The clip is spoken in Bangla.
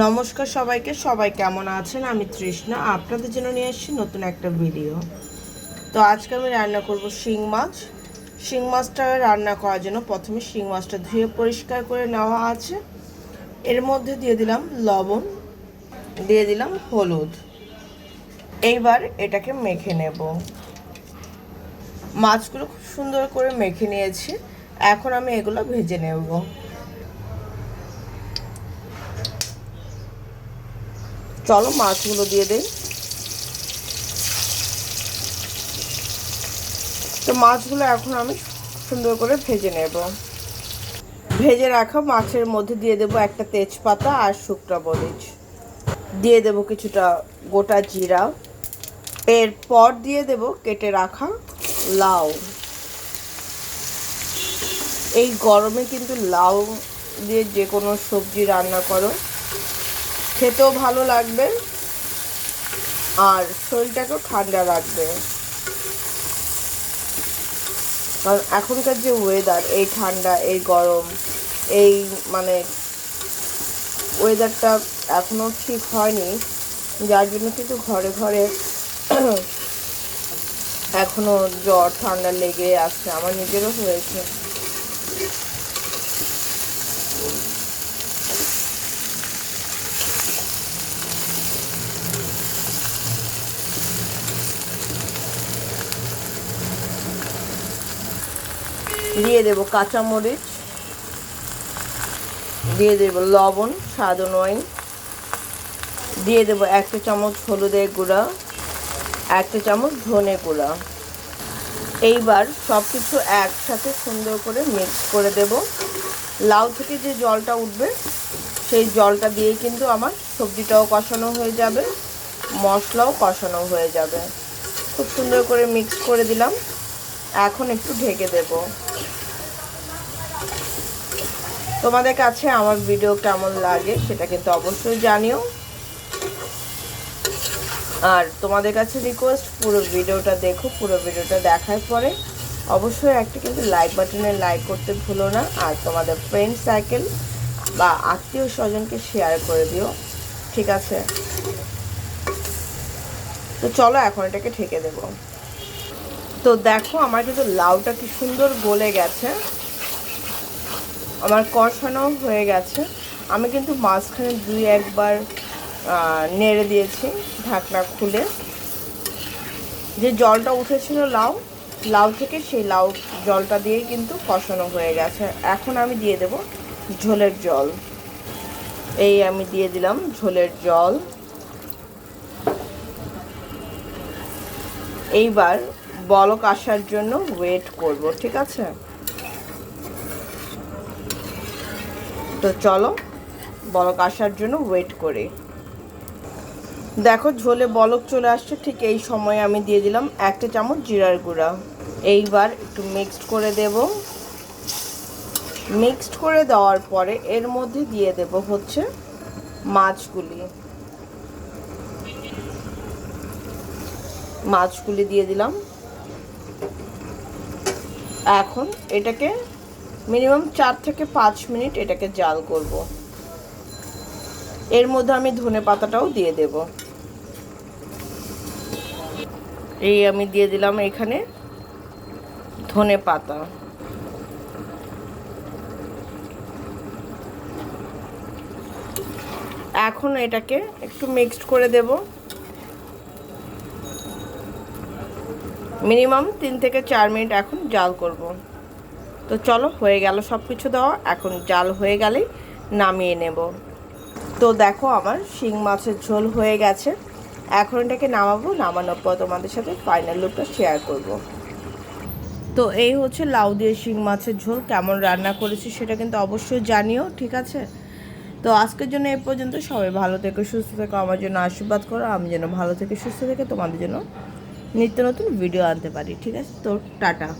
নমস্কার সবাইকে, সবাই কেমন আছেন? আমি তৃষ্ণা, আপনাদের জন্য নিয়ে এসেছি নতুন একটা ভিডিও তো আজকে আমি রান্না করব শিং মাছ। শিং মাছটা রান্না করার জন্য প্রথমে শিং মাছটা ধুয়ে পরিষ্কার করে নেওয়া আছে। এর মধ্যে দিয়ে দিলাম লবণ, দিয়ে দিলাম হলুদ। এইবার এটাকে মেখে নেব। মাছগুলো খুব সুন্দর করে মেখে নিয়েছি। এখন আমি এগুলো ভেজে নেব। চলো মাছগুলো দিয়ে দিই। তো মাছগুলো এখন আমি সুন্দর করে ভেজে নেব। ভেজে রাখা মাছের মধ্যে দিয়ে দেবো একটা তেজপাতা আর শুকনো মরিচ। দিয়ে দেব কিছুটা গোটা জিরা। এরপর দিয়ে দেব কেটে রাখা লাউ। এই গরমে কিন্তু লাউ দিয়ে যে কোনো সবজি রান্না করো। খেতেও ভালো লাগবে। আর শরীরটাকেও ঠান্ডা রাখবে। কারণ এখনকার যে ওয়েদার এই ঠান্ডা, এই গরম, এই মানে ওয়েদারটা এখনও ঠিক হয়নি। যার জন্য কিন্তু ঘরে ঘরে এখনও জ্বর, ঠান্ডা লেগে আসছে। আমার নিজেরও হয়েছে। দিয়ে দেব কাঁচামরিচ, দিয়ে দেব লবণ, স্বাদ অনুযায়ী। দিয়ে দেব একটা চামচ হলুদের গুঁড়া একটা চামচ ধনে গুঁড়া। এইবার সব কিছু একসাথে সুন্দর করে মিক্স করে দেব। লাউ থেকে যে জলটা উঠবে, সেই জলটা দিয়ে কিন্তু আমার সবজিটাও কষানো হয়ে যাবে, মশলাও কষানো হয়ে যাবে। খুব সুন্দর করে মিক্স করে দিলাম। এখন একটু ঢেকে দেবো। তোমাদের কাছে আমার ভিডিও কেমন লাগে সেটা কিন্তু অবশ্যই জানিও। আর তোমাদের কাছে রিকোয়েস্ট পুরো ভিডিওটা দেখো, পুরো ভিডিওটা দেখার পরে অবশ্যই একটা কিন্তু লাইক বাটনে লাইক করতে ভুলো না, আর তোমাদের ফ্রেন্ড সাইকেল বা আত্মীয় স্বজনকে শেয়ার করে দিও, ঠিক আছে? তো চলো এখন এটাকে ঠেকে দেব। তো দেখো আমার কিন্তু লাউটা কি সুন্দর গলে গেছে। আমার কষানো হয়ে গেছে। আমি কিন্তু মাঝখানে দুই একবার নেড়ে দিয়েছি ঢাকনা খুলে। যে জলটা উঠেছিল লাউ লাউ থেকে সেই লাউ জলটা দিয়ে কিন্তু কষানো হয়ে গেছে। এখন আমি দিয়ে দেব ঝোলের জল। এই আমি দিয়ে দিলাম ঝোলের জল। এইবার বলক আসার জন্য ওয়েট করব, ঠিক আছে? তো চলো, বলক আসার জন্য ওয়েট করি। দেখো, ঝোলে বলক চলে আসছে, ঠিক এই সময় আমি দিয়ে দিলাম একটা চামচ জিরার গুঁড়া। এইবার একটু মিক্সড করে দেব। মিক্সড করে দেওয়ার পরে এর মধ্যে দিয়ে দেব হচ্ছে মাছগুলি। মাছগুলি দিয়ে দিলাম। এখন এটাকে মিনিমাম চার থেকে পাঁচ মিনিট এটাকে জাল করব। এর মধ্যে আমি ধনে পাতাটাও দিয়ে দেব। এই আমি দিয়ে দিলাম এখানে ধনে পাতা। এখন এটাকে একটু মিক্সড করে দেব। মিনিমাম তিন থেকে চার মিনিট এখন জাল করব। তো চলো, হয়ে গেল সব কিছু দেওয়া। এখন জাল হয়ে গেলেই নামিয়ে নেব। তো দেখো আমার শিং মাছের ঝোল হয়ে গেছে। এখন এটাকে নামাবো, নামানোর পর তোমাদের সাথে ফাইনাল লুকটা শেয়ার করব। তো এই হচ্ছে লাউ দিয়ে শিং মাছের ঝোল, কেমন রান্না করেছি সেটা কিন্তু অবশ্যই জানিও, ঠিক আছে? তো আজকের জন্য এ পর্যন্ত, সবাই ভালো থেকে, সুস্থ থেকো, আমার জন্য আশীর্বাদ করো, আমি যেন ভালো থেকে সুস্থ থেকে তোমাদের জন্য নিত্য নতুন ভিডিও আনতে পারি, ঠিক আছে? তো টাটা।